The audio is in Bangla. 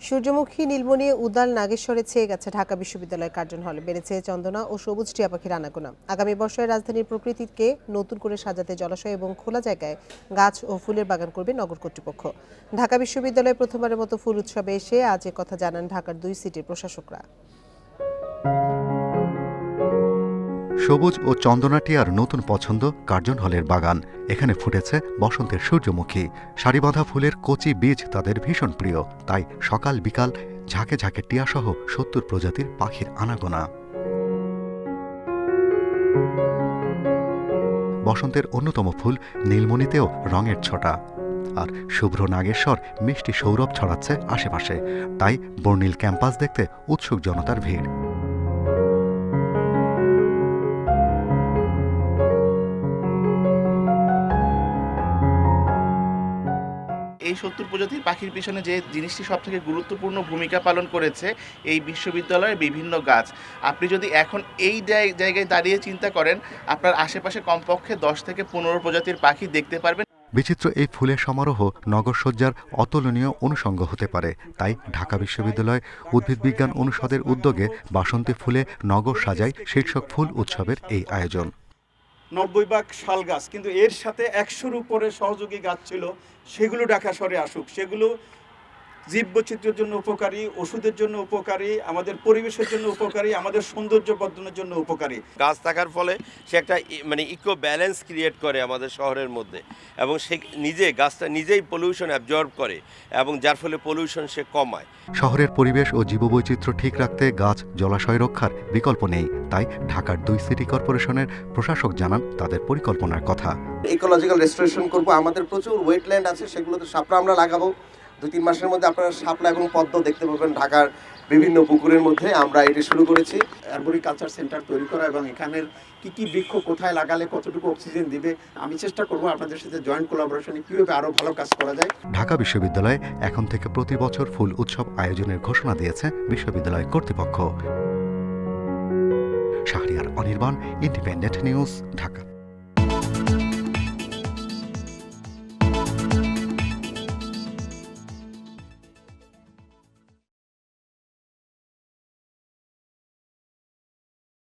সূর্যমুখী, নীলমণি, উদাল, নাগেশ্বরে ছেয়ে গেছে ঢাকা বিশ্ববিদ্যালয়ের কার্জন হলে। বেড়েছে চন্দনা ও সবুজ টিয়া পাখির আনাগোনা। আগামী বর্ষায় রাজধানীর প্রকৃতিকে নতুন করে সাজাতে জলাশয় এবং খোলা জায়গায় গাছ ও ফুলের বাগান করবে নগর কর্তৃপক্ষ। ঢাকা বিশ্ববিদ্যালয়ে প্রথমবারের মতো ফুল উৎসবে এসে আজ কথা জানান ঢাকার দুই সিটির প্রশাসকরা। সবুজ ও চন্দনাটিয়ার নতুন পছন্দ কার্জন হলের বাগান। এখানে ফুটেছে বসন্তের সূর্যমুখী। সারিবাঁধা ফুলের কচি বীজ তাদের ভীষণ প্রিয়। তাই সকাল বিকাল ঝাঁকে ঝাঁকে টিয়াসহ সত্তর প্রজাতির পাখির আনাগোনা। বসন্তের অন্যতম ফুল নীলমণিতেও রঙের ছটা। আর শুভ্র নাগেশ্বর মিষ্টি সৌরভ ছড়াচ্ছে আশেপাশে। তাই বর্ণিল ক্যাম্পাস দেখতে উৎসুক জনতার ভিড়। সত্তর প্রজাতির পাখির পিছনে যে জিনিসটি সব থেকে গুরুত্বপূর্ণ ভূমিকা পালন করেছে এই বিশ্ববিদ্যালয়ের বিভিন্ন গাছ। আপনি যদি এখন এই জায়- জায়গায় দাঁড়িয়ে চিন্তা করেন, আপনার আশেপাশে কমপক্ষে দশ থেকে পনেরো প্রজাতির পাখি দেখতে পারবেন। বিচিত্র এই ফুলের সমারোহ নগরসজ্জার অতুলনীয় অনুষঙ্গ হতে পারে। তাই ঢাকা বিশ্ববিদ্যালয় উদ্ভিদ বিজ্ঞান অনুষদের উদ্যোগে বাসন্তী ফুলে নগর সাজায় শীর্ষক ফুল উৎসবের এই আয়োজন। নব্বই ভাগ শাল গাছ। কিন্তু এর সাথে একশোর উপরে সহযোগী গাছ ছিল, সেগুলো ঢাকা আসুক। সেগুলো জীববৈচিত্র্যের জন্য উপকারী ওষুধের জন্য উপকারী আমাদের পরিবেশের জন্য উপকারী আমাদের সৌন্দর্য বর্ধনের জন্য উপকারী। গাছ থাকার ফলে সে একটা ই- মানে ইকো ব্যালেন্স ক্রিয়েট করে আমাদের শহরের মধ্যে এবং সে নিজে গাছটা নিজেই পলিউশন অ্যাবজর্ব করে এবং যার ফলে পলিউশন সে কমায়। শহরের পরিবেশ ও জীববৈচিত্র্য ঠিক রাখতে গাছ জলাশয় রক্ষার বিকল্প নেই। তাই ঢাকার দুই সিটি কর্পোরেশনের প্রশাসক জানান তাদের পরিকল্পনার কথা। ইকোলজিক্যাল রেস্টোরেশন করব। আমাদের প্রচুর ওয়েটল্যান্ড আছে সেগুলোতে শাপলা আমরা লাগাবো। দুই তিন মাসের মধ্যে আপনারা শাপলা এবং পদ্ম দেখতে পাবেন ঢাকার বিভিন্ন পুকুরের মধ্যে। আমরা এটি শুরু করেছি। অ্যারবোরিকালচার সেন্টার তৈরি করা এবং এখানের কি কি বৃক্ষ কোথায় লাগালে কতটুকু অক্সিজেন দিবে আমি চেষ্টা করব আপনাদের সাথে জয়েন্ট কোলাবোরেশনে কীভাবে আরও ভালো কাজ করা যায়। ঢাকা বিশ্ববিদ্যালয়ে এখন থেকে প্রতি বছর ফুল উৎসব আয়োজনের ঘোষণা দিয়েছে বিশ্ববিদ্যালয় কর্তৃপক্ষ। Shahriar Anirban independent news Dhaka.